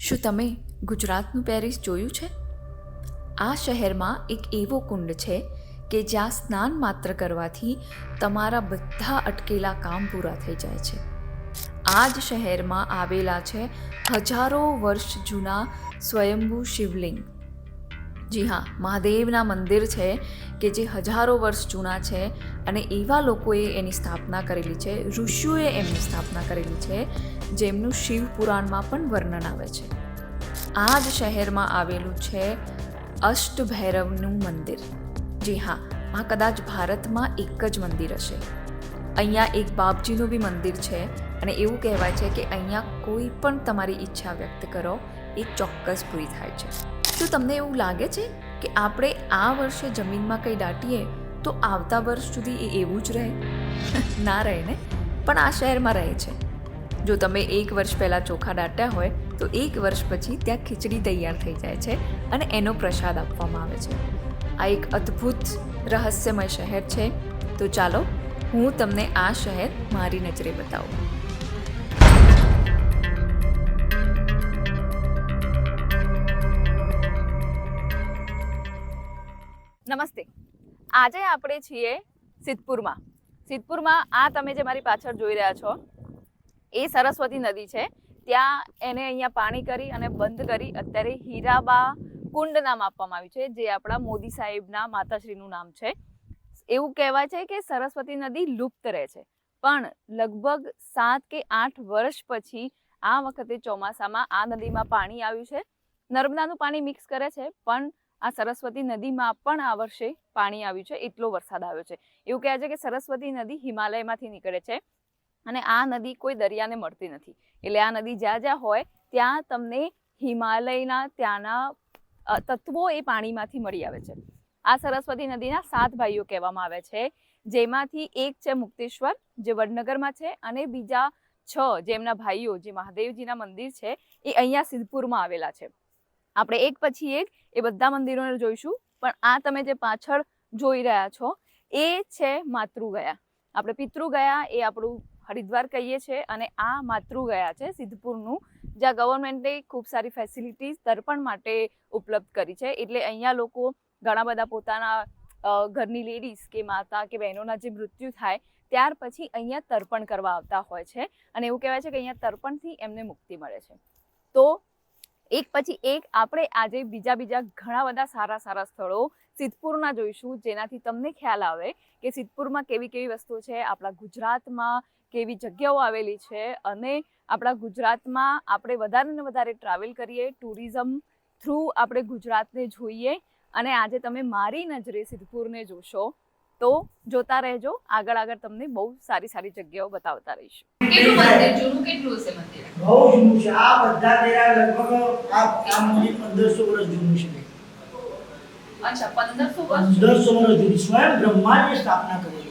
શું તમે ગુજરાતનું પેરિસ જોયું છે? આ શહેરમાં એક એવો કુંડ છે કે જ્યાં સ્નાન માત્ર કરવાથી તમારા બધા અટકેલા કામ પૂરા થઈ જાય છે. આ જ શહેરમાં આવેલા છે હજારો વર્ષ જૂના સ્વયંભૂ શિવલિંગ. જી હા, મહાદેવના મંદિર છે કે જે હજારો વર્ષ જૂના છે અને એવા લોકોએ એની સ્થાપના કરેલી છે, ઋષિઓએ એમની સ્થાપના કરેલી છે જેમનું શિવ પુરાણમાં પણ વર્ણન આવે છે. આ જ શહેરમાં આવેલું છે અષ્ટભૈરવનું મંદિર. જી હા, આ કદાચ ભારતમાં એક જ મંદિર હશે. અહીંયા એક બાપજીનું બી મંદિર છે અને એવું કહેવાય છે કે અહીંયા કોઈ પણ તમારી ઈચ્છા વ્યક્ત કરો, એ ચોક્કસ પૂરી થાય છે. શું તમને એવું લાગે છે કે આપણે આ વર્ષે જમીનમાં કંઈ દાટીએ, તો આવતા વર્ષ સુધી એ એવું જ રહે? ના રહે ને? પણ આ શહેરમાં રહે છે. જો તમે એક વર્ષ પહેલાં ચોખા દાટ્યા હોય, તો એક વર્ષ પછી ત્યાં ખીચડી તૈયાર થઈ જાય છે અને એનો પ્રસાદ આપવામાં આવે છે. આ એક અદ્ભુત રહસ્યમય શહેર છે. તો ચાલો, હું તમને આ શહેર મારી નજરે બતાવું. નમસ્તે. આજે આપણે છીએ સિદ્ધપુરમાં. સિદ્ધપુરમાં આ તમે જે મારી પાછળ જોઈ રહ્યા છો એ સરસ્વતી નદી છે. ત્યાં એને અહીંયા પાણી કરી અને બંધ કરી અત્યારે હીરાબા કુંડ નામ આપવામાં આવ્યું છે, જે આપણા મોદી સાહેબના માતાશ્રીનું નામ છે. એવું કહેવાય છે કે સરસ્વતી નદી લુપ્ત રહે છે. પણ લગભગ સાત કે આઠ વર્ષ પછી આ વખતે ચોમાસામાં આ નદીમાં પાણી આવ્યું છે. નર્મદાનું પાણી મિક્સ કરે છે, પણ આ સરસ્વતી નદીમાં પણ આ વર્ષે પાણી આવ્યું છે. એટલો વરસાદ આવ્યો છે. એવું કહેવાય છે કે સરસ્વતી નદી હિમાલયમાંથી નીકળે છે. અને આ નદી કોઈ દરિયાને મળતી નથી. એટલે આ નદી જ્યાં જ્યાં હોય, ત્યાં તમને હિમાલયના ત્યાંના તત્વો એ પાણીમાંથી મળી આવે છે. આ સરસ્વતી નદીના સાત ભાઈઓ કહેવામાં આવે છે. જેમાંથી એક છે મુક્તેશ્વર, જે વડનગરમાં છે, અને બીજા છ જેમના ભાઈઓ, જે મહાદેવજીના મંદિર છે, એ અહીંયા સિદ્ધપુરમાં આવેલા છે. આપણે એક પછી એક એ બધા મંદિરોને જોઈશું, પણ આ તમે જે પાછળ જોઈ રહ્યા છો, એ છે માતૃ ગયા આપણે પિતૃ ગયા એ આપણું હરિદ્વાર કહીએ છીએ અને આ માતૃ ગયા છે સિદ્ધપુરનું, જ્યાં ગવર્મેન્ટે ખૂબ સારી ફેસિલિટીઝ તર્પણ માટે ઉપલબ્ધ કરી છે. એટલે અહીંયા લોકો ઘણા બધા પોતાના ઘરની લેડીઝ કે માતા કે બહેનોના જે મૃત્યુ થાય, ત્યાર પછી અહીંયા તર્પણ કરવા આવતા હોય છે. અને એવું કહેવાય છે કે અહીંયા તર્પણથી એમને મુક્તિ મળે છે. તો એક પછી એક આપણે આજે બીજા બીજા ઘણા બધા સારા સારા સ્થળો સિદ્ધપુરના જોઈશું, જેનાથી તમને ખ્યાલ આવે કે સિદ્ધપુરમાં કેવી કેવી વસ્તુઓ છે આપણા ગુજરાતમાં કેવી જગ્યાઓ આવેલી છે અને આપણા ગુજરાતમાં આપણે વધારે ને વધારે ટ્રાવેલ કરીએ ટુરિઝમ થ્રુ આપણે ગુજરાતને જોઈએ. અને આજે તમે મારી નજરે સિદ્ધપુરને જોશો તો જોતા રહેજો. આગળ આગળ તમને બહુ સારી સારી જગ્યાઓ બતાવતા રહીશું. કેટલું મંદિર જૂનું કેટલું હશે મંદિર? બહુ જૂનું છે. આ બધા તેરા લગભગ આ આ મંદિર પંદરસો વર્ષ જૂનું છે. અચ્છા પંદરસો વર્ષ પંદરસો વર્ષ જૂનું. સ્વયં બ્રહ્માજીએ સ્થાપના કરેલી.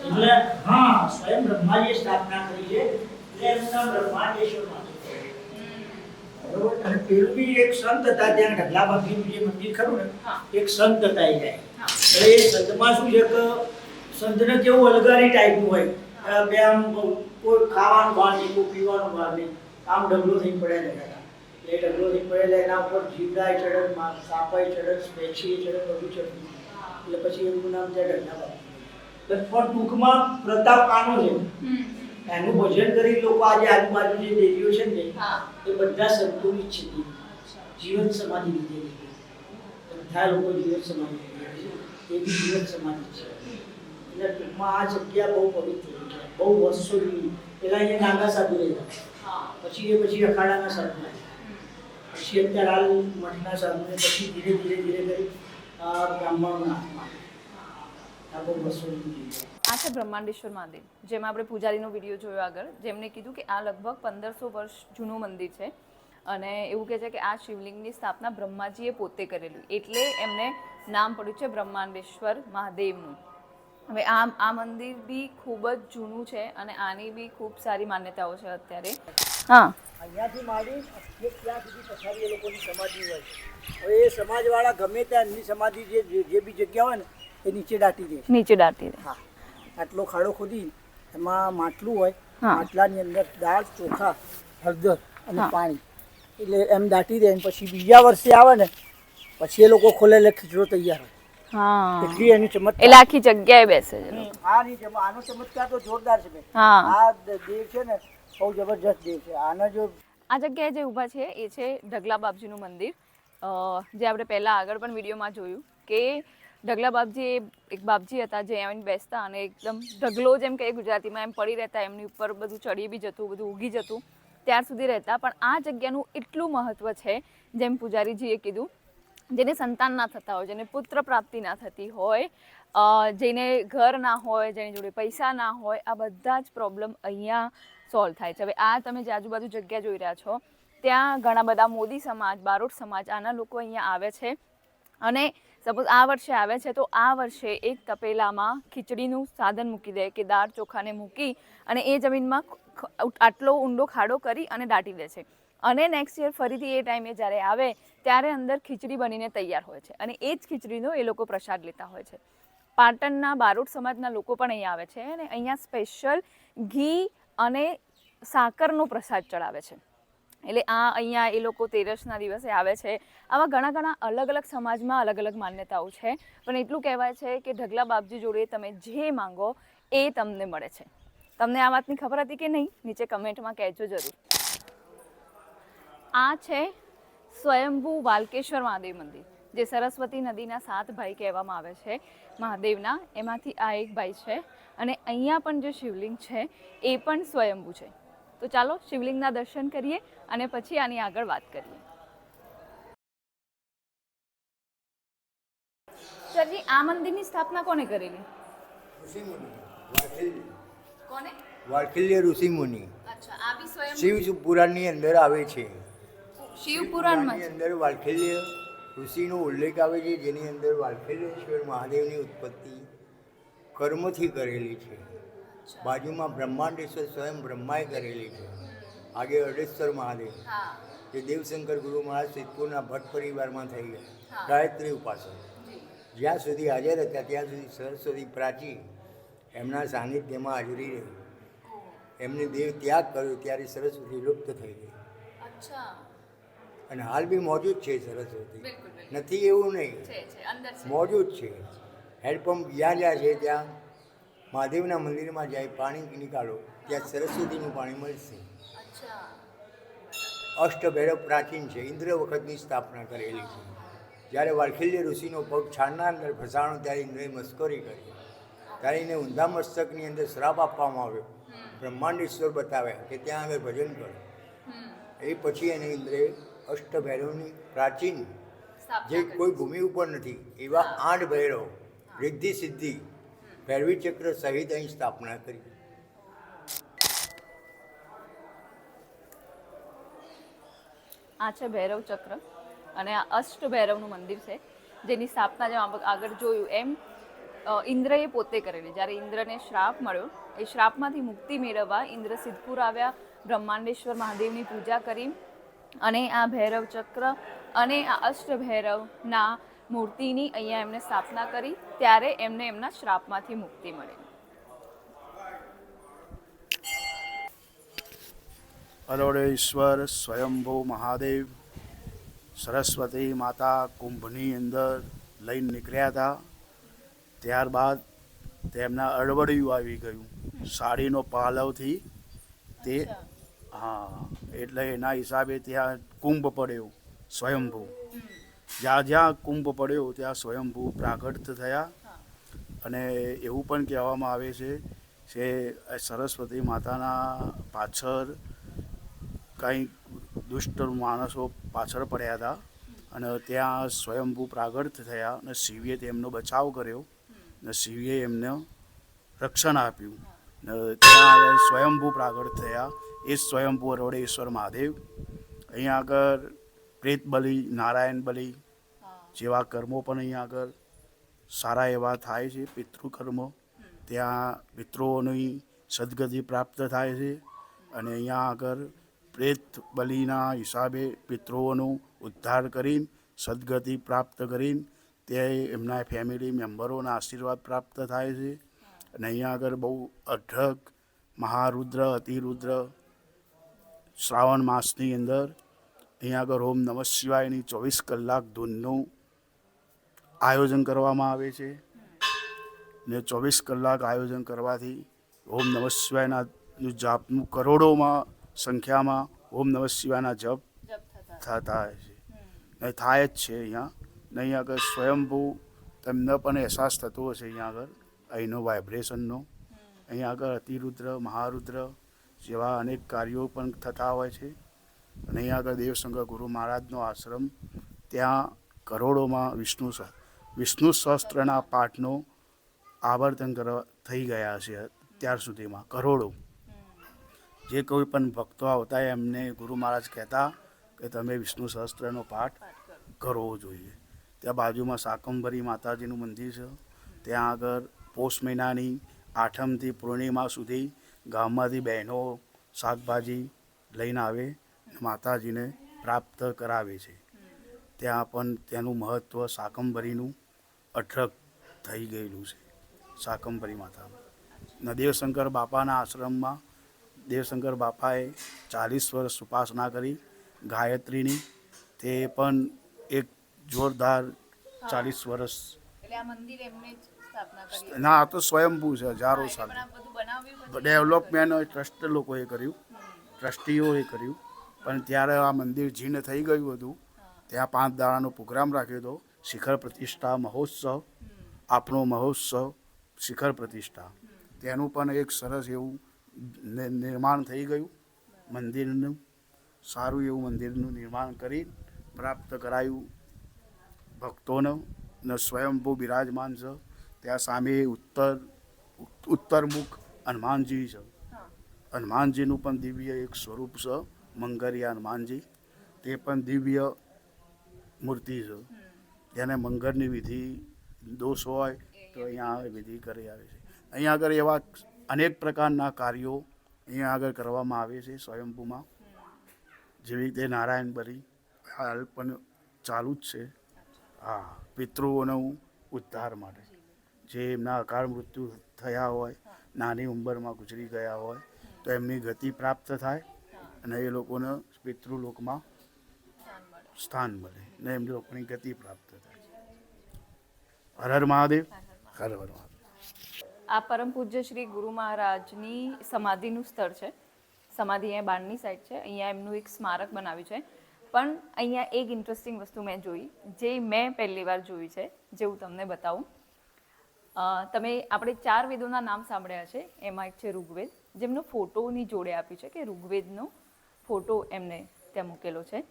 એટલે હા સ્વયં બ્રહ્માજીએ સ્થાપના કરી છે એટલે એમના માનું બરોબર? અને પેલું બી એક સંત હતા ત્યાં ઢગલા બાગીનું જે મંદિર ખરું ને એક સંત હતા એ જાય એટલે એ સંતમાં શું છે કે સંતને કેવું અલગારી ટાઈપનું હોય. બે આમ કોઈ ખાવાનું બહાર નહીં કોઈ પીવાનું બહાર નહીં. આમ ડગલો થઈ હતા. એટલે એ ડગલો થઈ પડે એના ઉપર જીવડાય ચડત મા- સાપાય ચડત સ્પેચીએ ચડત બધું ચડતું એટલે પછી એમનું નામ ત્યાં બાબા પણ ટૂંકમાં પ્રતાપ આનો છે. એનું ભજન કરી લોકો આજે આજુબાજુ જે દેવીઓ છે ને એ બધા સંતોની છે જીવન સમાધિ લીધેલી બધા લોકો જીવન સમાધિ એ બી જીવન સમાધિ છે. એટલે ટૂંકમાં આ જગ્યા બહુ પવિત્ર છે. બહુ વર્ષો જૂની પહેલાં અહીંયા નાગા સાધુ રહેતા. પછી એ પછી અખાડાના સાધુ પછી અત્યારે હાલ મઠના સાધુને પછી ધીરે ધીરે ધીરે કરી બ્રાહ્મણોના હાથમાં. આ છે બ્રહ્માંડેશ્વર મંદિર જેમાં આપણે પૂજારીનો વીડિયો જોયો આગળ, જેમણે કીધું કે આ લગભગ પંદરસો વર્ષ જૂનું મંદિર છે. અને એવું કહે છે કે આ શિવલિંગની સ્થાપના બ્રહ્માજીએ પોતે કરેલું, એટલે એમને નામ પડ્યું છે બ્રહ્માંડેશ્વર મહાદેવનું. હવે આ આ મંદિર બી ખૂબ જ જૂનું છે અને આની બી ખૂબ સારી માન્યતાઓ છે અત્યારે. હા. અહીંયાથી માંડી ત્યાં સુધી પછાડી એ લોકોની સમાધિ હોય હવે એ સમાજવાળા ગમે ત્યાં એમની સમાધિ જે- જે બી જગ્યા હોય ને એ નીચે દાટી દે. નીચે દાટી દે. હા. આટલો ખાડો ખોદી એમાં માટલું હોય માટલાની અંદર દાળ ચોખા હળદર અને પાણી. એટલે એમ દાટી દે પછી બીજા વર્ષે આવે ને પછી એ લોકો ખોલે એટલે ખીચડો તૈયાર હોય. એટલી એની ચમત્કાર. એટલે આખી જગ્યાએ બેસે છે આની આનો ચમત્કાર તો જોરદાર છે આ દેવ છે ને બહુ જબરજસ્ત દેવ છે. આનો જો આ જગ્યાએ જે ઊભા છે એ છે ઢગલા બાપજીનું મંદિર. જે આપણે પહેલાં આગળ પણ વિડીયોમાં જોયું કે ઢગલા બાપજી એ એક બાપજી હતા જે એમ બેસતા અને એકદમ ઢગલો જેમ કે ગુજરાતીમાં એમ પડી રહેતા, એમની ઉપર બધું ચડી બી જતું, બધું ઉગી જતું, ત્યાર સુધી રહેતા. પણ આ જગ્યાનું એટલું મહત્ત્વ છે, જેમ પૂજારીજીએ કીધું, જેને સંતાન ના થતા હોય, જેને પુત્ર પ્રાપ્તિ ના થતી હોય જેને ઘર ના હોય, જેની જોડે પૈસા ના હોય, આ બધા જ પ્રોબ્લેમ અહીંયા સોલ્વ થાય છે. હવે આ તમે જે આજુબાજુ જગ્યા જોઈ રહ્યા છો, ત્યાં ઘણા બધા મોદી સમાજ, બારોટ સમાજ, આના લોકો અહીંયા આવે છે. અને સપોઝ આ વર્ષે આવે છે, તો આ વર્ષે એક તપેલામાં ખીચડીનું સાધન મૂકી દે કે દાળ ચોખાને મૂકી અને એ જમીનમાં આટલો ઊંડો ખાડો કરી અને દાટી દે છે. અને નેક્સ્ટ યર ફરીથી એ ટાઈમે જ્યારે આવે, ત્યારે અંદર ખીચડી બનીને તૈયાર હોય છે. અને એ જ ખીચડીનો એ લોકો પ્રસાદ લેતા હોય છે. પાટણના બારોટ સમાજના લોકો પણ અહીંયા આવે છે અને અહીંયા સ્પેશિયલ ઘી અને સાકરનો પ્રસાદ ચડાવે છે. એટલે આ અહીંયા એ લોકો તેરસના દિવસે આવે છે. આવા ઘણા ઘણા અલગ અલગ સમાજમાં અલગ અલગ માન્યતાઓ છે. પણ એટલું કહેવાય છે કે ઢગલા બાપજી જોડે તમે જે માંગો એ તમને મળે છે. તમને આ વાતની ખબર હતી કે નહીં? નીચે કમેન્ટમાં કહેજો જરૂર. આ છે સ્વયંભૂ વાલકેશ્વર મહાદેવ મંદિર, જે સરસ્વતી નદીના સાત ભાઈ કહેવામાં આવે છે મહાદેવના. એમાંથી આ એક ભાઈ છે અને અહીંયા પણ જે શિવલિંગ છે એ પણ સ્વયંભૂ છે. તો ચાલો શિવલિંગના દર્શન કરીએ અને પછી આની આગળ વાત કરીએ. સરજી આ મંદિરની સ્થાપના કોને કરેલી? કોને? વાર્ખિલ્ય કોને મુનિ અચ્છા આ બી સ્વયં શિવ પુરાણની અંદર આવે છે. શિવ પુરાણમાં અંદર વાર્ખિલ્ય ઋષિનો ઉલ્લેખ આવે છે જેની અંદર વાર્ખિલ્યેશ્વર મહાદેવની ઉત્પત્તિ કર્મથી કરેલી છે. બાજુમાં બ્રહ્માંડેશ્વર સ્વયં બ્રહ્માએ કરેલી છે. આજે અડેશ્વર મહાદેવ. જે દેવશંકર ગુરુ મહારાજ સિદ્ધપુરના ભટ્ટ પરિવારમાં થઈ ગયા. ગાયત્રી ઉપાસક. જ્યાં સુધી હાજર હતા ત્યાં સુધી સરસ્વતી પ્રાચી એમના સાનિધ્યમાં હાજરી રહી. એમને દેવ ત્યાગ કર્યો ત્યારે સરસ્વતી લુપ્ત થઈ ગઈ. અને હાલ બી મોજૂદ છે સરસ્વતી. નથી એવું નહીં. મોજૂદ છે. હેન્ડપંપ જ્યાં જ્યાં છે ત્યાં. મહાદેવના મંદિરમાં જાય પાણી નીકાળો ત્યાં સરસ્વતીનું પાણી મળશે. અષ્ટભૈરવ પ્રાચીન છે ઇન્દ્ર વખતની સ્થાપના કરેલી છે. જ્યારે વાલખિલ્ય ઋષિનો પગ છાણના અંદર ફસાણો ત્યારે ઇન્દ્રએ મસ્કરી કરી. ત્યારે એને ઊંધા મસ્તકની અંદર શ્રાપ આપવામાં આવ્યો. બ્રહ્માંડેશ્વર બતાવ્યા કે ત્યાં આગળ ભજન કરો. એ પછી એને ઇન્દ્રએ અષ્ટભૈરવની પ્રાચીન જે કોઈ ભૂમિ ઉપર નથી એવા આઠ ભૈરવ રિદ્ધિ સિદ્ધિ ભૈરવી ચક્ર સહિત અહીં સ્થાપના કરી. આ છે ભૈરવ ચક્ર અને આ અષ્ટ ભૈરવનું મંદિર છે, જેની સ્થાપના જેમ આગળ જોયું એમ ઇન્દ્રએ પોતે કરેલી. જ્યારે ઇન્દ્રને શ્રાપ મળ્યો, એ શ્રાપમાંથી મુક્તિ મેળવવા ઇન્દ્ર સિદ્ધપુર આવ્યા, બ્રહ્માંડેશ્વર મહાદેવની પૂજા કરી અને આ ભૈરવ ચક્ર અને આ અષ્ટ ભૈરવના મૂર્તિની અહીંયા એમને સ્થાપના કરી, ત્યારે એમને એમના શ્રાપમાંથી મુક્તિ મળી. અરોડેશ્વર સ્વયંભુ મહાદેવ, સરસ્વતી માતા કુંભની અંદર લઈને નીકળ્યા હતા. ત્યારબાદ તેમના અડવડિયું આવી ગયું. સાડીનો પાલવથી તે, હા, એટલે એના હિસાબે ત્યાં કુંભ પડ્યો, સ્વયંભૂ. જ્યાં જ્યાં કુંભ પડ્યો ત્યાં સ્વયંભૂ પ્રાગટ થયા. અને એવું પણ કહેવામાં આવે છે કે સરસ્વતી માતાના પાછળ કંઈક દુષ્ટ માણસો પાછળ પડ્યા હતા. અને ત્યાં સ્વયંભૂ પ્રાગટ થયા અને શિવે તેમનો બચાવ કર્યો. ને શિવે એમને રક્ષણ આપ્યું. ને ત્યાં સ્વયંભૂ પ્રાગટ થયા. એ સ્વયંભૂ અરોડેશ્વર મહાદેવ. અહીંયા આગળ પ્રેત બલિ નારાયણ બલિ જેવા કર્મો પણ અહીંયા આગળ સારા એવા થાય છે પિતૃકર્મો. ત્યાં પિતૃઓની સદગતિ પ્રાપ્ત થાય છે અને અહીંયા આગળ પ્રેત બલિના હિસાબે પિતૃઓનું ઉદ્ધાર કરીને સદગતિ પ્રાપ્ત કરીને તે એમના ફેમિલી મેમ્બરોના આશીર્વાદ પ્રાપ્ત થાય છે. અને અહીંયા આગળ બહુ અઢળક મહારુદ્ર અતિરુદ્ર શ્રાવણ માસની અંદર અહીંયા આગળ ઓમ નમઃ શિવાયની ચોવીસ કલાક ધૂનનું આયોજન કરવામાં આવે છે. ને ચોવીસ કલાક આયોજન કરવાથી ઓમ નમઃ શિવાયના જાપનું કરોડોમાં સંખ્યામાં ઓમ નમઃ શિવાયના જપ થતા હોય. છે. ને થાય જ છે અહીંયા. ને અહીંયા આગળ સ્વયંભૂ તેમને પણ અહેસાસ થતો હશે અહીંયા આગળ અહીંનો વાઇબ્રેશનનો. અહીંયા આગળ અતિરુદ્ર મહારુદ્ર જેવા અનેક કાર્યો પણ થતા હોય છે. અને અહીંયા આગળ દેવશંકર ગુરુ મહારાજનો આશ્રમ ત્યાં કરોડોમાં વિષ્ણુ વિષ્ણુ સહસ્ત્રના પાઠનો આવર્તન કરવા થઈ ગયા છે ત્યાર સુધીમાં, કરોડો. જે કોઈ પણ ભક્તો આવતા એમને ગુરુ મહારાજ કહેતા કે તમે વિષ્ણુ સહસ્ત્રનો પાઠ કરવો જોઈએ. ત્યાં બાજુમાં શાકંભરી માતાજીનું મંદિર છે. ત્યાં આગળ પોષ મહિનાની આઠમથી પૂર્ણિમા સુધી ગામમાંથી બહેનો શાકભાજી લઈને આવે. માતાજીને પ્રાપ્ત કરાવે છે. ત્યાં પણ તેનું મહત્ત્વ શાકંભરીનું અઠરક થઈ ગયેલું છે. શાકંભરી માતાનું ને દેવશંકર બાપાના આશ્રમમાં દેવશંકર બાપાએ ચાલીસ વર્ષ ઉપાસના કરી. ગાયત્રીની તે પણ એક જોરદાર ચાલીસ વર્ષ ના આ તો સ્વયંભૂ છે હજારો સાલ. ડેવલપમેન્ટ ટ્રસ્ટ લોકોએ કર્યું. ટ્રસ્ટીઓએ કર્યું. પણ ત્યારે આ મંદિર જીર્ણ થઈ ગયું હતું. ત્યાં પાંચ દાડાનો પ્રોગ્રામ રાખ્યો હતો. શિખર પ્રતિષ્ઠા મહોત્સવ આપણો મહોત્સવ શિખર પ્રતિષ્ઠા. તેનું પણ એક સરસ એવું નિર્માણ થઈ ગયું. મંદિરનું સારું એવું મંદિરનું નિર્માણ કરી પ્રાપ્ત કરાયું. ભક્તોને ને સ્વયંભૂ બિરાજમાન છે. ત્યાં સામે ઉત્તર ઉત્તરમુખ હનુમાનજી છે. હનુમાનજીનું પણ દિવ્ય એક સ્વરૂપ છે. મંગરિયા હનુમાનજી તે પણ દિવ્ય મૂર્તિ છે. જેને મંગળની વિધિ દોષ હોય, તો અહીંયા વિધિ કરી આવે છે. અહીંયા આગળ એવા અનેક પ્રકારના કાર્યો અહીંયા આગળ કરવામાં આવે છે સ્વયંભૂમાં. જેવી રીતે નારાયણ બરી હાલ પણ ચાલુ જ છે. હા, પિતૃઓનો ઉદ્ધાર માટે. જે એમના અકાળ મૃત્યુ થયા હોય, નાની ઉંમરમાં ગુજરી ગયા હોય, તો એમની ગતિ પ્રાપ્ત થાય. અને એ લોકોને પિતૃલોકમાં સ્થાન મળે. ને એમની લોકોની ગતિ પ્રાપ્ત થાય. હર હર મહાદેવ. હર હર મહાદેવ. આ પરમ પૂજ્ય શ્રી ગુરુ મહારાજની સમાધિનું સ્થળ છે. સમાધિ અહીંયા બારની સાઈડ છે. અહીંયા એમનું એક સ્મારક બનાવ્યું છે. પણ અહીંયા એક ઇન્ટરેસ્ટિંગ વસ્તુ મેં જોઈ જે મેં પહેલી વાર જોઈ છે જે હું તમને બતાવું. તમે આપણે ચાર વેદોના નામ સાંભળ્યા છે. એમાં એક છે ઋગ્વેદ જેમનો ફોટોની જોડે આપ્યું છે કે ઋગ્વેદનો ફોટો એમને ત્યાં મૂકેલો છે.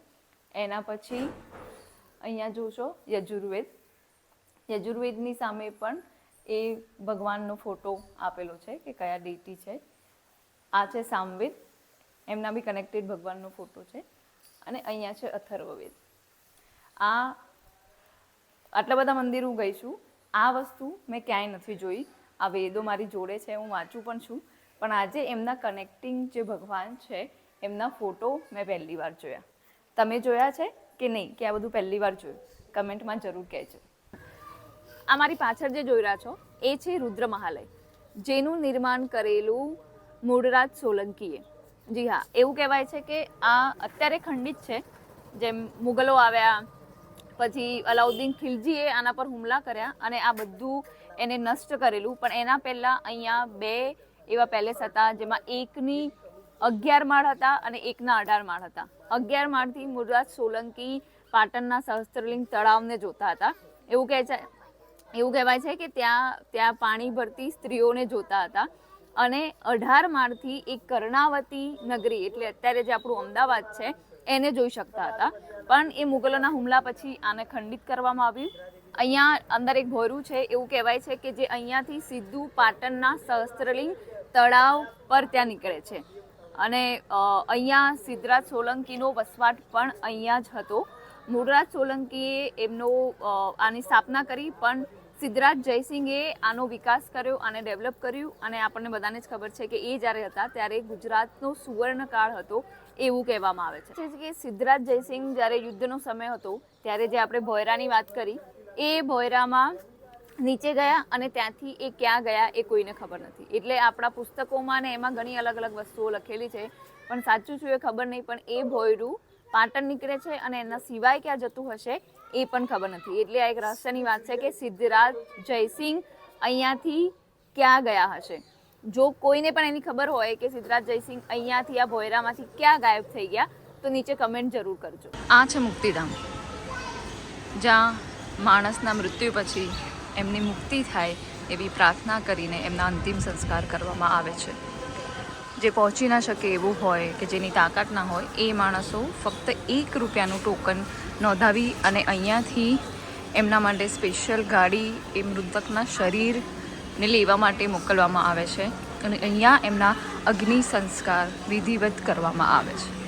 એના પછી અહીંયા જોશો યજુર્વેદ. યજુર્વેદની સામે પણ એ ભગવાનનો ફોટો આપેલો છે કે કયા ડેટી છે. આ છે સામવેદ. એમના બી કનેક્ટેડ ભગવાનનો ફોટો છે. અને અહીંયા છે અથર્વવેદ. આ આટલા બધા મંદિર હું ગઈ છું. આ વસ્તુ મેં ક્યાંય નથી જોઈ. આ વેદો મારી જોડે છે, હું વાંચું પણ છું. પણ આજે એમના કનેક્ટિંગ જે ભગવાન છે એમના ફોટો મેં પહેલી વાર જોયા. તમે જોયા છે કે નહીં? કે આ બધું પહેલી વાર જોયું? કમેન્ટમાં જરૂર કહેજો. આ મારી પાછળ જે જોઈ રહ્યા છો, એ છે રુદ્ર મહાલય. જેનું નિર્માણ કરેલું મૂળરાજ સોલંકીએ. જી હા, એવું કહેવાય છે કે આ અત્યારે ખંડિત છે. જેમ મુગલો આવ્યા, પછી અલાઉદ્દીન ખિલજીએ આના પર હુમલા કર્યા અને આ બધું એને નષ્ટ કરેલું. પણ એના પહેલાં અહીંયા બે એવા પેલેસ હતા જેમાં એકની અગિયાર માળ હતા અને એકના અઢાર માળ હતા. અગિયાર માળથી મુરરાજ સોલંકી પાટણના સહસ્ત્રલિંગ તળાવને જોતા હતા. એવું કહે છે, એવું કહેવાય છે કે ત્યાં ત્યાં પાણી ભરતી સ્ત્રીઓને જોતા હતા. અને અઢાર માળથી એક કર્ણાવતી નગરી, એટલે અત્યારે જે આપણું અમદાવાદ છે, એને જોઈ શકતા હતા. પણ એ મુગલોના હુમલા પછી આને ખંડિત કરવામાં આવ્યું. અહીંયા અંદર એક ભોયરું છે, એવું કહેવાય છે કે જે અહીંયાથી સીધું પાટણના સહસ્ત્રલિંગ તળાવ પર ત્યાં નીકળે છે. અને અહીંયા સિદ્ધરાજ સોલંકીનો વસવાટ પણ અહીંયા જ હતો. મૂળરાજ સોલંકીએ એમનો આની સ્થાપના કરી, પણ સિદ્ધરાજ જયસિંહે આનો વિકાસ કર્યો આને ડેવલપ કર્યું. અને આપણને બધાને જ ખબર છે કે એ જ્યારે હતા ત્યારે ગુજરાતનો સુવર્ણકાળ હતો એવું કહેવામાં આવે છે. કે સિદ્ધરાજ જયસિંહ જ્યારે યુદ્ધનો સમય હતો, ત્યારે જે આપણે ભોયરાની વાત કરી, એ ભોયરામાં નીચે ગયા અને ત્યાંથી એ ક્યાં ગયા એ કોઈને ખબર નથી. એટલે આપણા પુસ્તકોમાં ને એમાં ઘણી અલગ અલગ વસ્તુઓ લખેલી છે. પણ સાચું શું એ ખબર નહીં, પણ એ ભોયરું પાટણ નીકળે છે અને એના સિવાય ક્યાં જતું હશે એ પણ ખબર નથી. એટલે આ એક રહસ્યની વાત છે કે સિદ્ધરાજ જયસિંહ અહીંયાથી ક્યાં ગયા હશે? જો કોઈને પણ એની ખબર હોય કે સિદ્ધરાજ જયસિંહ અહીંયાથી આ ભોયરામાંથી ક્યાં ગાયબ થઈ ગયા, તો નીચે કમેન્ટ જરૂર કરજો. આ છે મુક્તિધામ, જ્યાં માણસના મૃત્યુ પછી એમની મુક્તિ થાય એવી પ્રાર્થના કરીને એમના અંતિમ સંસ્કાર કરવામાં આવે છે. જે પહોંચી ના શકે એવું હોય કે જેની તાકાત ના હોય, એ માણસો ફક્ત એક રૂપિયાનું ટોકન નોંધાવી અને અહીંયાથી એમના માટે સ્પેશિયલ ગાડી, એ મૃતકના શરીરને લેવા માટે મોકલવામાં આવે છે અને અહીંયા એમના અગ્નિ સંસ્કાર વિધિવત કરવામાં આવે છે.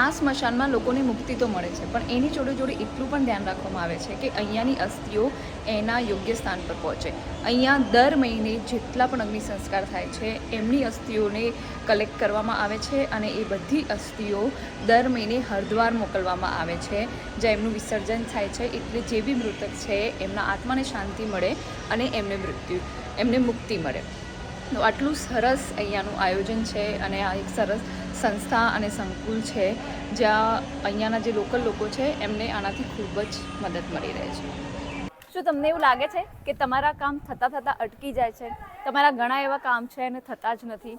આ સ્મશાનમાં લોકોને મુક્તિ તો મળે છે, પણ એની જોડે જોડે એટલું પણ ધ્યાન રાખવામાં આવે છે કે અહીંયાની અસ્થિઓ એના યોગ્ય સ્થાન પર પહોંચે. અહીંયા દર મહિને જેટલા પણ અગ્નિ સંસ્કાર થાય છે, એમની અસ્થિઓને કલેક્ટ કરવામાં આવે છે અને એ બધી અસ્થિઓ દર મહિને હરિદ્વાર મોકલવામાં આવે છે, જ્યાં એમનું વિસર્જન થાય છે. એટલે જે બી મૃતક છે, એમના આત્માને શાંતિ મળે અને એમને મૃત્યુ, એમને મુક્તિ મળે. આટલું સરસ અહીંયાનું આયોજન છે અને આ એક સરસ સંસ્થા અને સંકુલ છે, જ્યાં અહીંયાના જે લોકલ લોકો છે, એમને આનાથી ખૂબ જ મદદ મળી રહે છે. શું તમને એવું લાગે છે કે તમારા કામ થતાં થતાં અટકી જાય છે? તમારા ઘણા એવા કામ છે અને થતા જ નથી.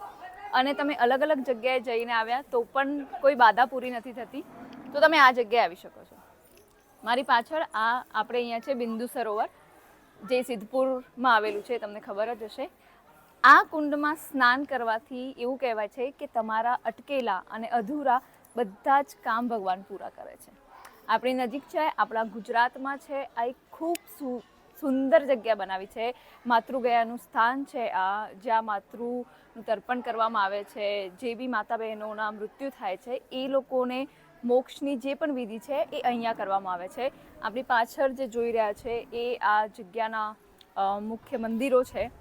અને તમે અલગ અલગ જગ્યાએ જઈને આવ્યા તો પણ કોઈ બાધા પૂરી નથી થતી? તો તમે આ જગ્યાએ આવી શકો છો. મારી પાછળ આ આપણે અહીંયા છે બિંદુ સરોવર, જે સિદ્ધપુરમાં આવેલું છે, તમને ખબર જ હશે. આ કુંડમાં સ્નાન કરવાથી એવું કહેવાય છે કે તમારા અટકેલા અને અધૂરા બધા જ કામ ભગવાન પૂરા કરે છે. આપણી નજીક છે, આપણા ગુજરાતમાં છે, આ એક ખૂબ સુંદર જગ્યા બનાવી છે. માતૃગયાનું સ્થાન છે આ, જ્યાં માતૃનું તર્પણ કરવામાં આવે છે, જે બી માતા બહેનોના મૃત્યુ થાય છે, એ લોકોને મોક્ષની જે પણ વિધિ છે એ અહીંયા કરવામાં આવે છે. આપણી પાછળ જે જોઈ રહ્યા છે એ આ જગ્યાના મુખ્ય મંદિરો છે.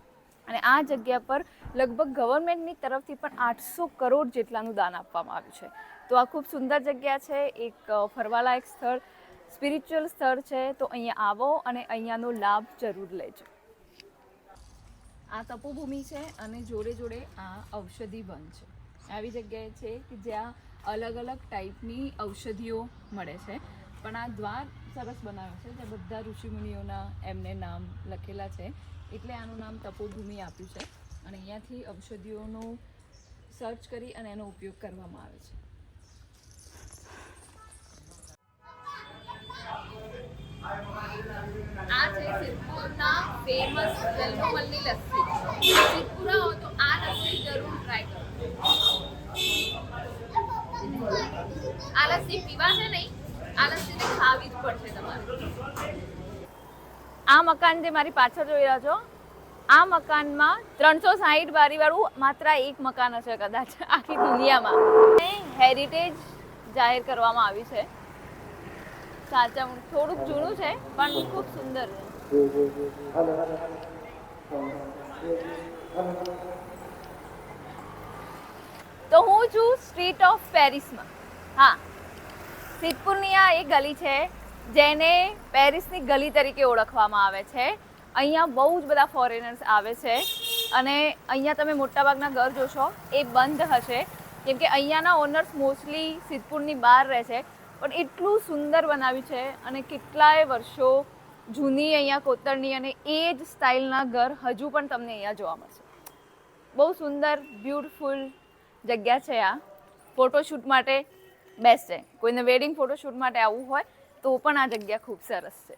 અને આ જગ્યા પર લગભગ ગવર્મેન્ટની તરફથી પણ આઠસો કરોડ જેટલાનું દાન આપવામાં આવ્યું છે. તો આ ખૂબ સુંદર જગ્યા છે, એક ફરવાલાયક સ્થળ સ્પિરિચ્યુઅલ સ્થળ છે, તો અહીંયા આવો અને અહીંયાનો લાભ જરૂર લેજો. આ તપોભૂમિ છે અને જોડે જોડે આ ઔષધિ વન છે. આવી જગ્યાએ છે કે જ્યાં અલગ અલગ ટાઈપની ઔષધિઓ મળે છે. પણ આ દ્વાર સરસ બનાવ્યો છે, જ્યાં બધા ઋષિમુનિઓના એમને નામ લખેલા છે. એટલે આનું નામ તપોભૂમિ આપ્યું છે. અને અહીંયાથી ઔષધિઓનો સર્ચ કરી અને એનો ઉપયોગ કરવામાં આવે છે. આ છે સિદ્ધપુરના ફેમસ લસ્સી. આ લસ્સી જરૂર ટ્રાય લસ્સી પીવા છે નહીં? આ લસ્સીને ખાવી જ પડશે તમારે આ મકાન જે મારી પાછળ જોઈ રહ્યા છો, આ મકાનમાં ત્રણસો સાહીઠ બારીવાળું માત્ર એક મકાન હશે કદાચ આખી દુનિયામાં. હેરિટેજ જાહેર કરવામાં આવી છે. સાચા થોડુંક જૂનું છે, પણ ખૂબ સુંદર છે. તો હું છું સ્ટ્રીટ ઓફ પેરિસમાં હા, સિદ્ધપુરની આ એક ગલી છે જેને પેરિસની ગલી તરીકે ઓળખવામાં આવે છે. અહીંયા બહુ જ બધા ફોરેનર્સ આવે છે અને અહીંયા તમે મોટાભાગના ઘર જોશો, એ બંધ હશે. કેમ કે અહીંયાના ઓનર્સ મોસ્ટલી સિદ્ધપુરની બહાર રહે છે. પણ એટલું સુંદર બનાવ્યું છે અને કેટલાય વર્ષો જૂની અહીંયા કોતરણી અને એ જ સ્ટાઇલના ઘર હજુ પણ તમને અહીંયા જોવા મળશે. બહુ સુંદર બ્યુટિફુલ જગ્યા છે આ. ફોટોશૂટ માટે બેસ્ટ છે. કોઈને વેડિંગ ફોટોશૂટ માટે આવવું હોય તો પણ આ જગ્યા ખૂબ સરસ છે.